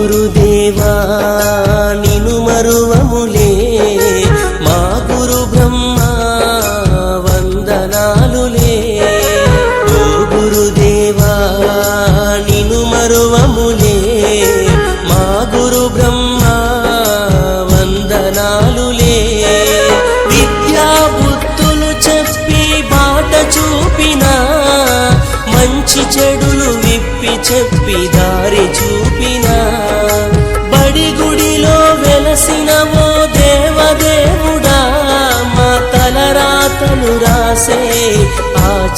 గురుదేవా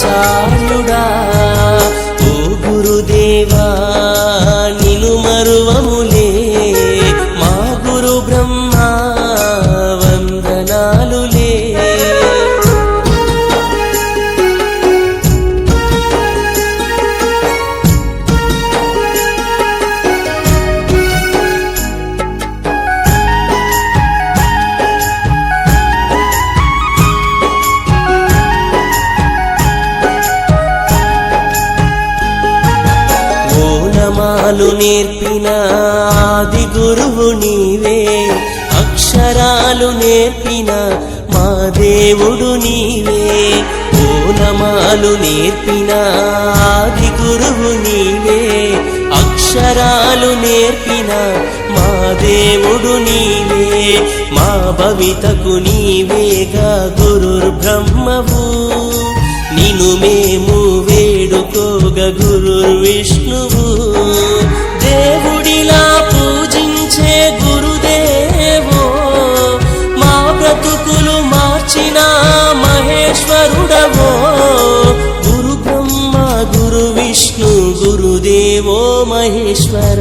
చాలుడా. ఆది గురువు నీవే. అక్షరాలు నేర్పిన మా దేవుడు నీవే. ఓనమాలు నేర్పిన ఆది గురువు నీవే. అక్షరాలు నేర్పిన మా దేవుడు నీవే. మా భవితకు నీవేగా గురుర్ బ్రహ్మవు నిను మేము వేడుకోగ గురు మార్చిన మహేశ్వరుడవో గురు బ్రహ్మ గురు విష్ణు గురుదేవో మహేశ్వర.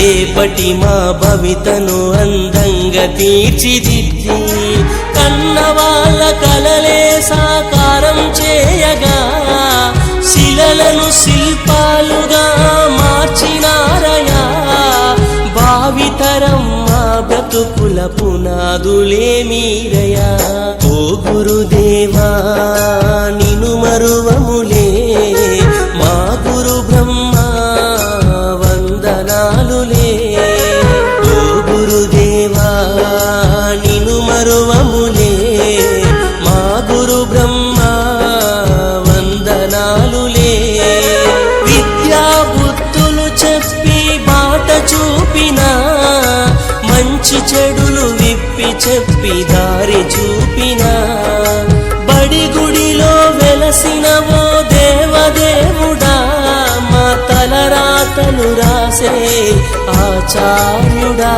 రేపటి మా భవితను అందంగా తీర్చిదిద్ది. కన్న వాళ్ళ కలలే సాకారం చేయగా శిలలను శిల్పాలుగా మార్చినారయా. భావితరం మా బ్రతుకుల పునాదులే మీరయా. ఓ గురుదేవా నిను మరువములే. నిను మా గురు బ్రహ్మ వందనాలులే. విద్యా బుద్ధులు చెప్పి బాట చూపిన మంచి చెడులు విప్పి చెప్పి దారి చూపిన. బడి గుడిలో వెలసిన ఓ దేవదేవుడా మా తలరాతలు రాసే ఆచార్యుడా.